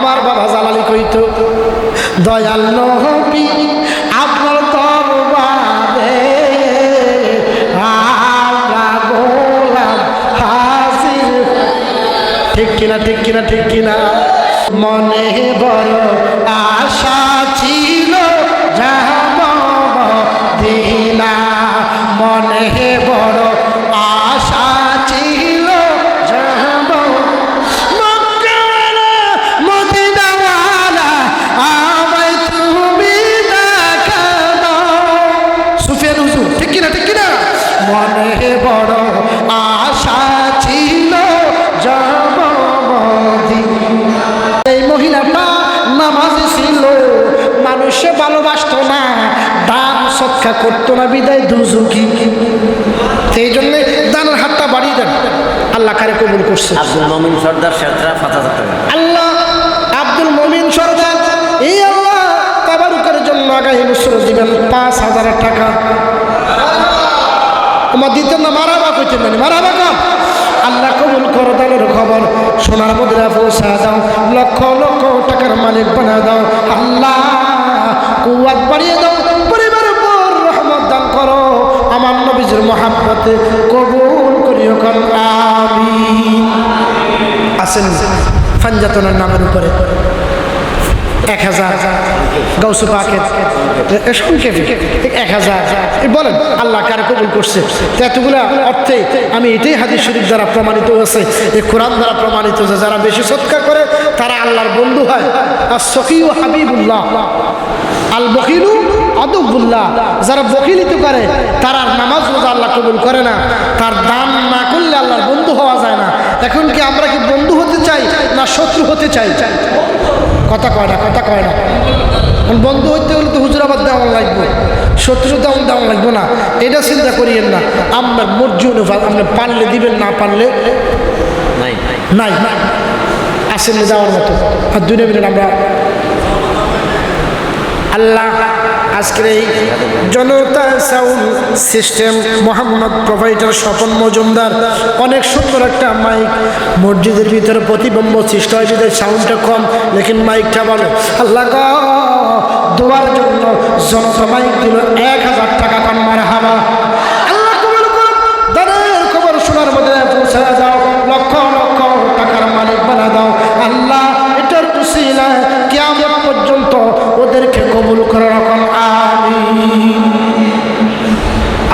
আমার বাবা জালালি কইত, দয়াল নবী, আপনার হাজির। ঠিক কিনা ঠিক কিনা ঠিক কিনা, মনে বড় সৎকা করতো না বিদায় দুজুকি সেই জন্য দানের হাতটা বাড়িয়ে দেন। আল্লাহ কারে কবুল করছে? আব্দুল মমিন সর্দার শেখরা পাঁচ হাজার টাকা আল্লাহ আব্দুল মমিন সরদার এই আল্লাহ তাবারুকের জন্য আগামী বছর দিবেন পাঁচ হাজার টাকা। আমার দিতেন না মারাবা কইতেন না মারাবা কাম আল্লাহ কবুল করো দানের খবর। সোনার মুদ্রা পৌঁছা দাও লক্ষ লক্ষ টাকার মালিক বানা দাও। আল্লাহ কুয়াত বাড়িয়ে দাও আমার নবীজির মহাব্বতে কবুল কর আমিন। আছেন ফানজাতনের নামের উপরে। এক হাজার গৌসু পাকের এক হাজার। বলেন, আল্লাহ কার কবুল করছে? এতগুলা অর্থে আমি এটাই হাদিস শরীফ দ্বারা প্রমাণিত হয়েছে। এই কোরআন দ্বারা প্রমাণিত হয়েছে যারা বেশি সৎকার করে, তারা আল্লাহর বন্ধু হয়। আর ও হাবিবুল্লাহ। আল বকিলু আদবুল্লাহ যারা বকিলিত করে তারা আর নামাজ রোজা আল্লাহ কবুল করে না। তার দান না করলে আল্লাহর বন্ধু হওয়া যায় না। এখন কি আমরা কি বন্ধু হতে চাই না শত্রু হতে চাই? কথা কয় না কথা কয় না। এখন বন্ধু হইতে গেলে তো হুজুরাবাদ দেওয়া লাগবে। শত্রু দেওয়া দেওয়া লাগবে না। এটা চিন্তা করিয়েন না। আপনার মর্জি অনুভব আপনি পারলে দিবেন না পারলে নাই। নাই। আসেন যাওয়ার মতো। আর দুই মিনিট আমরা আল্লাহ আজকের এই Janata sound system Mohammad provider Swapan Majumdar, অনেক সুন্দর একটা মাইক। মসজিদের ভিতরে প্রতিবম্ব সৃষ্টি হয়, যদি সাউন্ডটা কম, লেকিন মাইকটা ভালো। আল্লাহ দোয়ার জন্য জনতা মাইক দিল এক হাজার টাকা কম মারা হাবা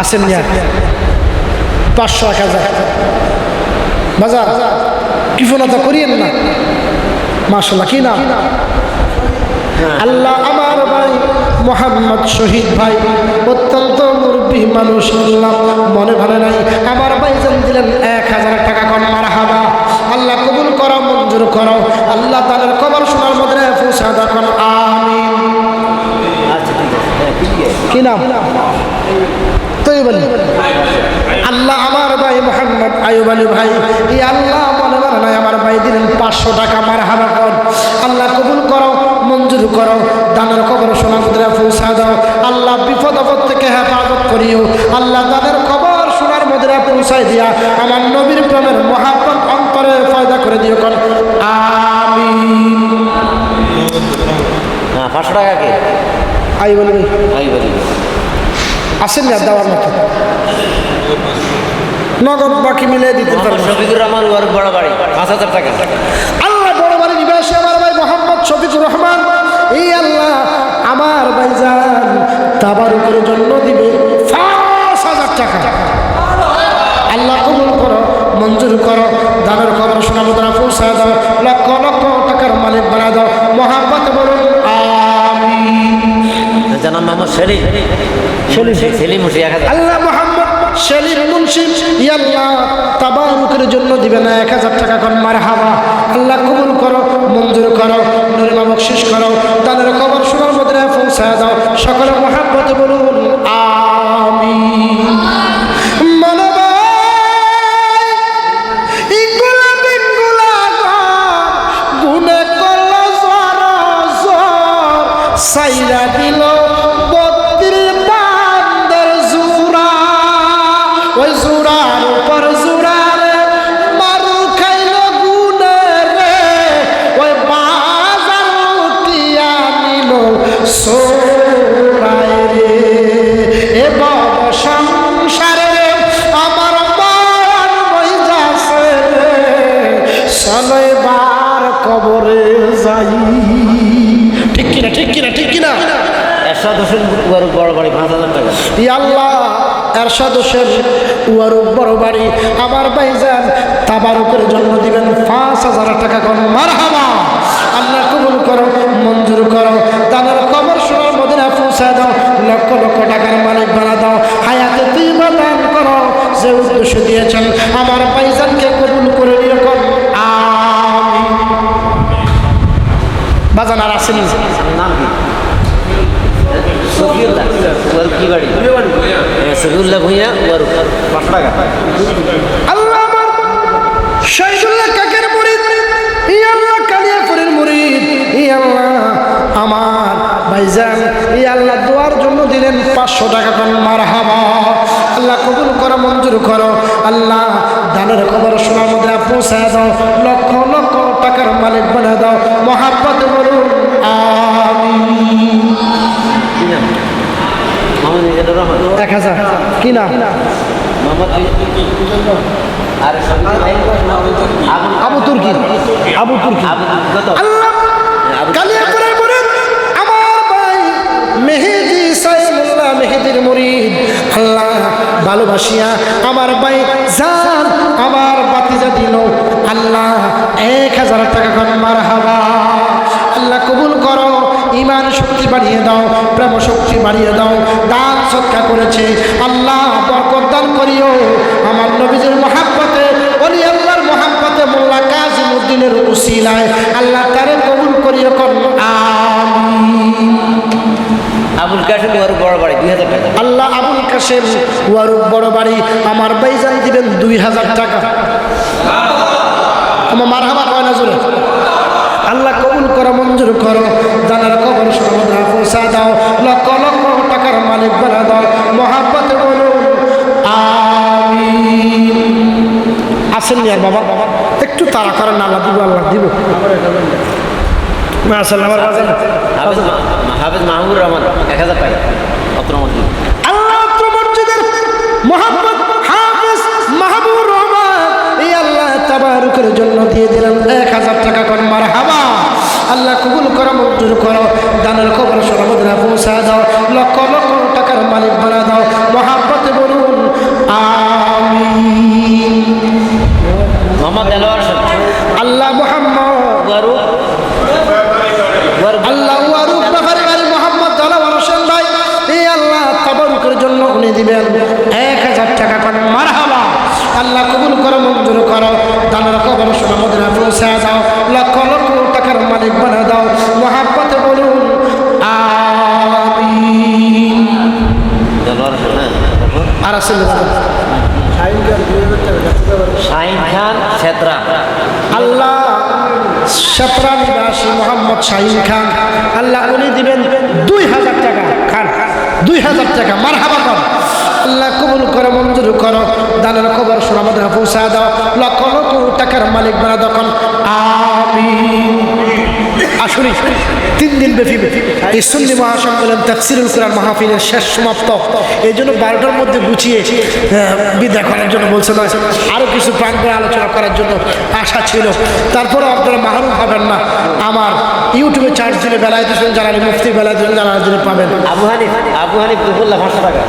আসেন পাঁচশো এক হাজার। বাজার কৃপণতা করিয়েন না? মাসাল্লাহ কি না আল্লাহ আমার ভাই, মোহাম্মদ শহীদ ভাই, অত্যন্ত মুরব্বী মানুষ, আল্লাহ মনে ভালো নাই আমার ভাই যেন দিলেন এক হাজার টাকা কম মার হাবা আল্লাহ কবুল করো মঞ্জুর করো আল্লাহ তাদের কবর শোনার মধ্যে পৌঁছা দেখুন আমিন আচ্ছা ঠিক আছে হ্যাঁ, ঠিক আছে কি নাম তুই বলি আল্লাহ আমার ভাই মোহাম্মদ ভাই এই আল্লাহ মনে মনে নাই আমার ভাই দিলেন পাঁচশো টাকা মার হাবা কর। আল্লাহ কবুল করো মঞ্জুর করো দানের খবর শোনা মুদ্রা পৌঁছা দাও। আল্লাহ বিপদ আপদ থেকে হেফাজত করিও। আল্লাহ তাদের খবর শোনার মুদ্রা পৌঁছাই দিয়া আমার নবীর প্রেমের মহাপত অন্তরে ফয়দা করে দিও কর। আমি হ্যাঁ পাঁচশো টাকা কে? আলী ভাই আই বলি। আসেন না দেওয়ার মতো। নগদ বাকি মিলিয়ে দিতে পারব। শফিকুর রহমান ওর বড় বাড়ি পাঁচ হাজার টাকা। আল্লাহ বড় বাড়ি নিবাসী আমার ভাই মোহাম্মদ শফিকুর রহমান। এই আল্লাহ আমার ভাই যান তাবারুকের জন্য দিবে পাঁচ হাজার টাকা। আল্লাহ কবুল করো মঞ্জুর করো দানের খবর শোনা মুদ্রা পৌঁছা দাও লক্ষ লক্ষ টাকার মালিক বানা দাও মোহাম্মদ বলুন আমি জানাম মোহাম্মদ সেলিম। সেলিম। সেলিম হাজার আল্লাহ সেলিম মুন্সি ইয়াল্লাহ তাবারুকের জন্য দিবে না এক হাজার টাকা কর মার হাবা আল্লাহ কবুল করো, মঞ্জুর করো নরিমা বকশিস করো তাদের খবর শোনার মধ্যে পৌঁছা দাও। সকলে মহাব্বত বলুন আমি সাইরা দিল। করে যাই। ঠিক কিনা ঠিক কিনা ঠিক কিনা? এরশাদ হোসেন উয়ারু বড় বাড়ি পাঁচ হাজার টাকা। ই আল্লাহ এরশাদ হোসেন উয়ারুক বড় বাড়ি আমার ভাইজান তাবারুকের দিবেন পাঁচ হাজার টাকা কোন আল্লাহ কবুল করো মঞ্জুর করো দানের কবর সোনার মদিনা পৌঁছায় দাও লক্ষ লক্ষ টাকার মালিক বানা দাও হায়াতে তুই দান করো যে উদ্দেশ্য দিয়েছেন আমার ভাইজানকে কবুল করে নিয়ে বাজান আর আসেনি। নাম কি? আমার আল্লাহ ভাইজান দোয়ার জন্য দিলেন পাঁচশো টাকা কোন মার হাবা আল্লাহ কবুল করো মঞ্জুর করো। আল্লাহ দানের খবর শোনার মধ্যে পৌঁছায় দাও। লক্ষ লক্ষ টাকার মালিক বানিয়ে দাও মহাব্বত বলুন এক হাজার। কি না আবু তুর্কি। আবু তুর্কি। আল্লাহ আমার ভাই মেহেদি সাইমুল্লাহ মেহেদির মুরিদ। আল্লাহ ভালোবাসিয়া আমার ভাই জান আমার দিল। আল্লাহ, এক হাজার টাকা কন মার হাবা আল্লাহ কবুল করো ইমান শক্তি বাড়িয়ে দাও, প্রেম শক্তি বাড়িয়ে দাও, দান সৎকা করেছে। আল্লাহ বরকত দান করিও। আমার নবীজির মহাব্বতে, অলি আল্লাহর মহাব্বতে মোল্লা কাজিম উদ্দিনের উসিলায় আল্লাহ তারে কবুল করিও কর আমিন। আবুল কাশেম উয়ারু বড় বাড়ি, দুই হাজার টাকা। আল্লাহ আবুল কাশেম ওয়ারুক বড় বাড়ি, আমার বাইজান দিবেন দুই হাজার টাকা। আমার মারহাবা কয় না জোরে। আল্লাহ কবুল করো, মঞ্জুর করো জানার কবর সমুদ্র পৌঁছা দাও, লক্ষ লক্ষ টাকার মালিক বানা দাও, মহাব্বত বলুন আমি আর বাবা? একটু তাড়া করেন, আল্লাহ দিব আল্লাহ দিব। আসেন আমার বাজার হাফেজ হাফেজ মাহমুদুর রহমান এক হাজার টাকা। অত্র মধ্যে আল্লাহ আপনার মসজিদের মোহাম্মদ হাফিজ মাহবুব রহমান এই আল্লাহ তাবারুকের জন্য দিয়ে এক হাজার টাকা কর মার হাবা আল্লাহ কবুল করো মঞ্জুর করো দানের খবর সরবদরা পৌঁছা দাও লক্ষ লক্ষ টাকার মালিক বানা দাও শাহিন খান, ছেত্রা। আল্লাহ সতরা নিবাসী মোহাম্মদ শাহিন খান। আল্লাহ উনি দিবেন দুই হাজার টাকা খান। দুই হাজার টাকা মার হাবা কর। আল্লাহ কবুল করো, মঞ্জুর করো। দানের খবর সোনামদ পৌঁছা দাও। লক্ষ লক্ষ টাকার মালিক বানা তখন আমি আসলে তিন দিন ব্যাপী এই সুন্নি মহাসম্মেলন তাকসিরুল কোরআন মাহফিলের শেষ সমাপ্ত। এই জন্য বারোটার মধ্যে গুছিয়ে বিদায় করার জন্য বলছে না আরও কিছু প্রাণ করে আলোচনা করার জন্য আশা ছিল। তারপরে আপনারা মাহরুম হবেন না। আমার ইউটিউবে চার্জ দিলে বেলায় দিয়েছেন জানালে মুফতি বেলায় দিয়েছেন জানার জন্য পাবেন। আবু হানিফ আবু হানিফ দুবুল্লাহ পাঁচশো টাকা।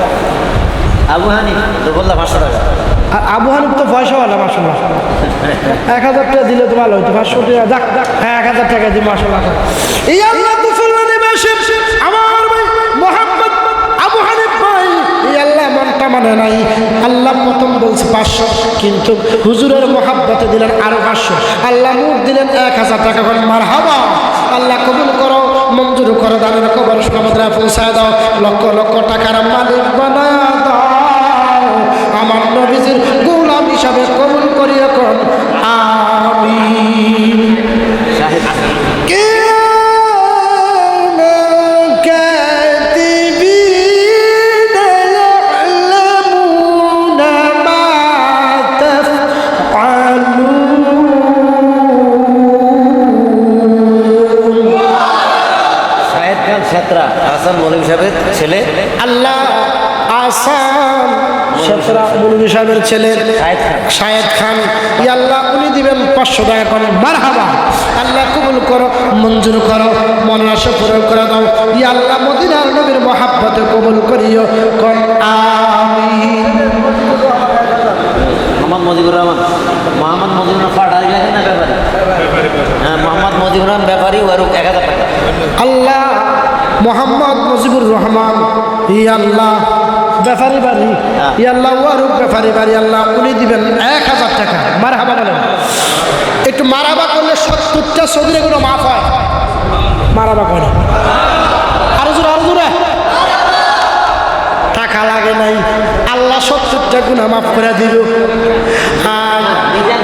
আবু হানিফ টাকা। আর আবু হানিফ তো পয়সাওয়ালা মাসাল্লাহ এক হাজার টাকা দিলে তো ভালো হতো পাঁচশো টাকা, যাক হ্যাঁ এক হাজার টাকা দিই মাসাল্লাহ এই আল্লাহ দুফুল্লা নিবাসী আমার মোহাম্মদ আবু ভাই। এই আল্লাহ মনটা মানে নাই। আল্লাহ প্রথম বলছে পাঁচশো, কিন্তু হুজুরের মোহাব্বতে দিলেন আরও পাঁচশো। আল্লাহ মুখ দিলেন এক হাজার টাকা করে। মার হাবা আল্লাহ কবুল করো, মঞ্জুর করো, দানের কবর সমুদ্রে পৌঁছায় দাও। লক্ষ লক্ষ টাকার মালিক বানায় দাও। আমার নবীজির গোলাম হিসাবে কবুল করি এখন। আমি শাহিদ শেখরা সাহেবের ছেলে শাহেদ খান। আল্লাহ উনি দিবেন পাঁচশো টাকা করেন মারহাবা। আল্লাহ কবুল করো মঞ্জুর করো মনের আশা পূরণ করে দাও। ই আল্লাহ মদিনার নবীর মহাব্বতে কবুল করিও। কন আমিন। মোহাম্মদ মজিবুর রহমান। মোহাম্মদ মজিবুর রহমান ফাট আগে না ব্যাপারী? হ্যাঁ মোহাম্মদ মজিবুর রহমান ব্যাপারী ওর এক হাজার টাকা। আল্লাহ মোহাম্মদ মুজিবুর রহমান। ই আল্লাহ ব্যাপারী বাড়ি। ই আল্লাহ ওয়ারুক ব্যাপারী বাড়ি আল্লাহ উনি দিবেন এক হাজার টাকা। মারহাবা বলেন। একটু মারাবা করলে সত্তরটা সদিরে কোনো মাফ হয়। মারাবা করে আরও জোরে আরও জোরে। টাকা লাগে নাই। আল্লাহ সত্তরটা গুণা মাফ করে দিল। আর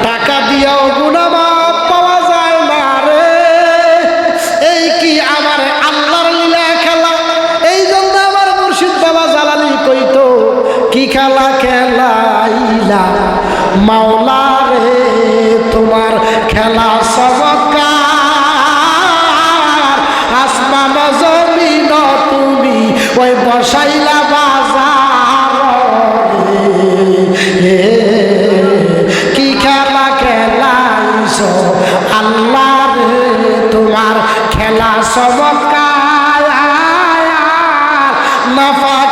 টাকা দিয়াও গুণা খেলা খেলাইলা। মাওলা রে, তোমার খেলা সবকার। আসমান জমিন তুমি ওই বসাইলা তোমার খেলা সবকার। নাফাকে মানুষ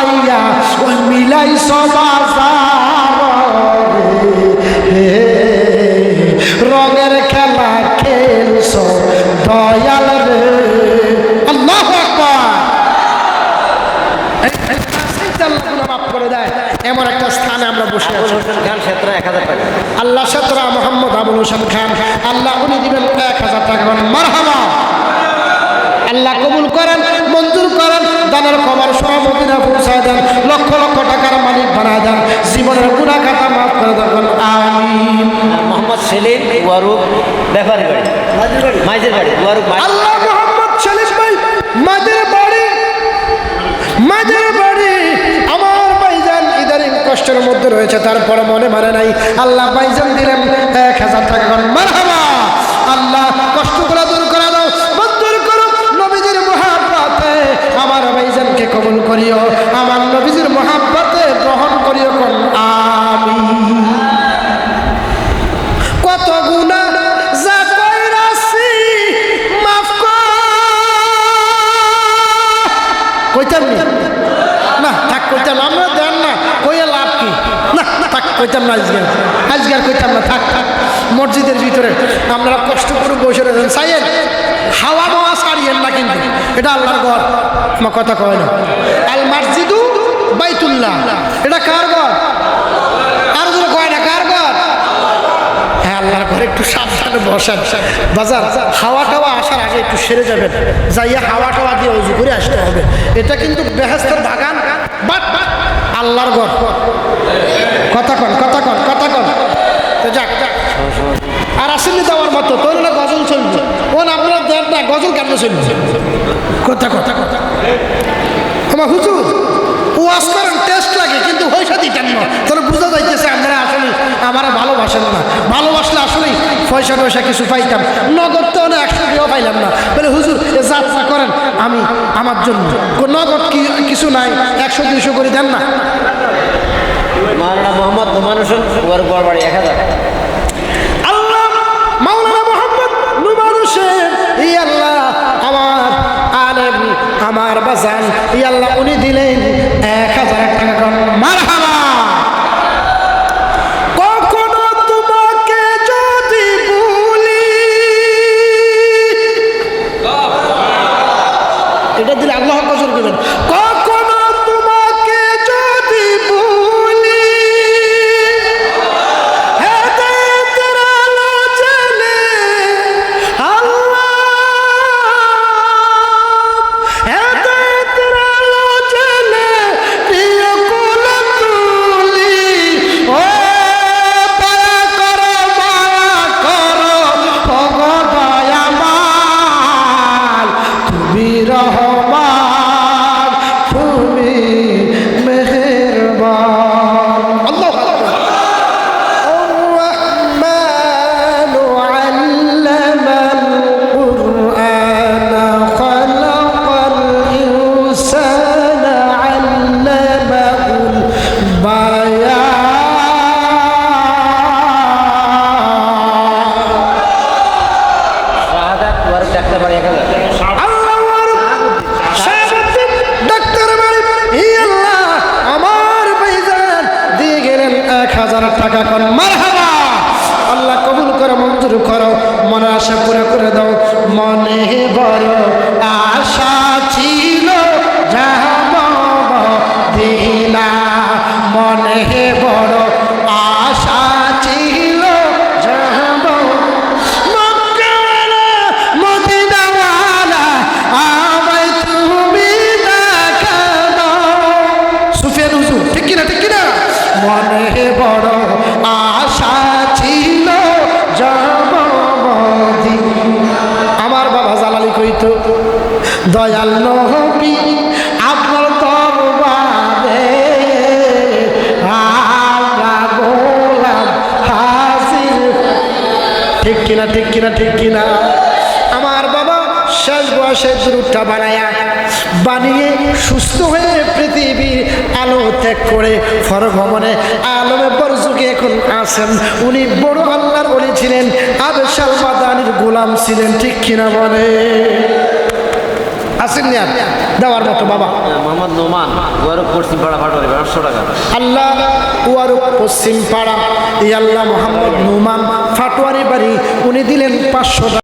বানাইয়া ওই বাজার রঙের খেলা খেলছ দয়াল রে। আল্লাহ মাফ করে দেয়। এমন একটা স্থানে আমরা বসে আবুল আছি খান ক্ষেত্র এক হাজার টাকা। আল্লাহ সতরা মোহাম্মদ আবুল হোসেন খান। আল্লাহ উনি দিবেন এক হাজার টাকা। মারহাবা। আল্লাহ কবুল করেন মঞ্জুর করেন। দানের খবর সভাপতিরা পৌঁছায় দেন লক্ষ লক্ষ টাকার মালিক বানায় দেন জীবনের গুণা খাতা মাফ করে দেন। আমিন। মোহাম্মদ সেলিম ওয়ারুক ব্যাপারী বাড়ি। মাইজের বাড়ি। ওয়ারুক আল্লাহ মোহাম্মদ সেলিম ভাই মাদের বাড়ি। মাদের বাড়ি। আমার ভাইজান ইদারিং কষ্টের মধ্যে রয়েছে তারপরে মনে মানে নাই। আল্লাহ ভাইজান দিলেন এক হাজার টাকা। মারহাবা। কবুল করিও, আমার নবীজির মহাব্বতে গ্রহণ করিও আমি কত যা মাফ থাক। আমরা না, কইয়া লাভ কি? না থাক, কইতাম না কইতাম না, থাক থাক। ভিতরে আপনারা কষ্ট করে বসে রয়েছেন। সাইয়েন হাওয়া মাওয়া সারিয়েন না কিন্তু। এটা আল্লাহর ঘর। আমার কথা কয় না। আল মসজিদু বাইতুল্লাহ। এটা কার ঘর? আর যদি কয় না, কার ঘর? হ্যাঁ আল্লাহর ঘরে একটু সাবধানে বসেন। বাজার, হাওয়া টাওয়া আসার আগে একটু সেরে যাবেন। যাইয়া হাওয়া টাওয়া দিয়ে উজু করে আসতে হবে। এটা কিন্তু বেহেস্তের বাগান, বাট আল্লাহর ঘর। কথা কন কথা কন কথা কন। তো যাক যাক। আর আসেনি দেওয়ার মতো তোর না গজল চলবে কোন আপনারা দেন না গজল কেন চলবে কথা কথা কথা। আমার হুজুর ওয়াজ করেন টেস্ট লাগে কিন্তু পয়সা দিতেন না তাহলে বুঝা যাইতেছে আপনারা আসলে আমার ভালোবাসেন না। ভালোবাসলে আসলেই পয়সা টয়সা কিছু পাইতাম। নগদ তো না একশো টাকাও পাইলাম না। বলে হুজুর এ যাত্রা করেন আমি আমার জন্য। নগদ কি কিছু নাই একশো দুইশো করে দেন না। মাওলানা মোহাম্মদ নোমান হোসেন ওয়ারুক বাড়ি এক হাজার। বাজান ই আল্লাহ উনি দিলেন। টাকা কর মারহাবা। আল্লাহ কবুল করো, মঞ্জুর করো মনে আশা পুরো করে দাও, মনে বড় ঠিক কিনা ঠিক কিনা? আমার বাবা শেষ বয়সে দুটা বানায়া বানিয়ে সুস্থ হয়ে পৃথিবীর আলো ত্যাগ করে ফরভ্রমণে আলমে বরযুগে এখন আছেন। উনি বড় আল্লাহর উনি ছিলেন আবেশাল মাদানির গোলাম ছিলেন ঠিক কিনা বলে? না দেওয়ার মতো বাবা। মোহাম্মদ নোমান গৌরব পশ্চিম পাড়া পাঁচশো টাকা। আল্লাহ ওয়ার পশ্চিম পাড়া। ইয়াল্লা মোহাম্মদ নুমান ফাটোয়ারি বাড়ি উনি দিলেন পাঁচশো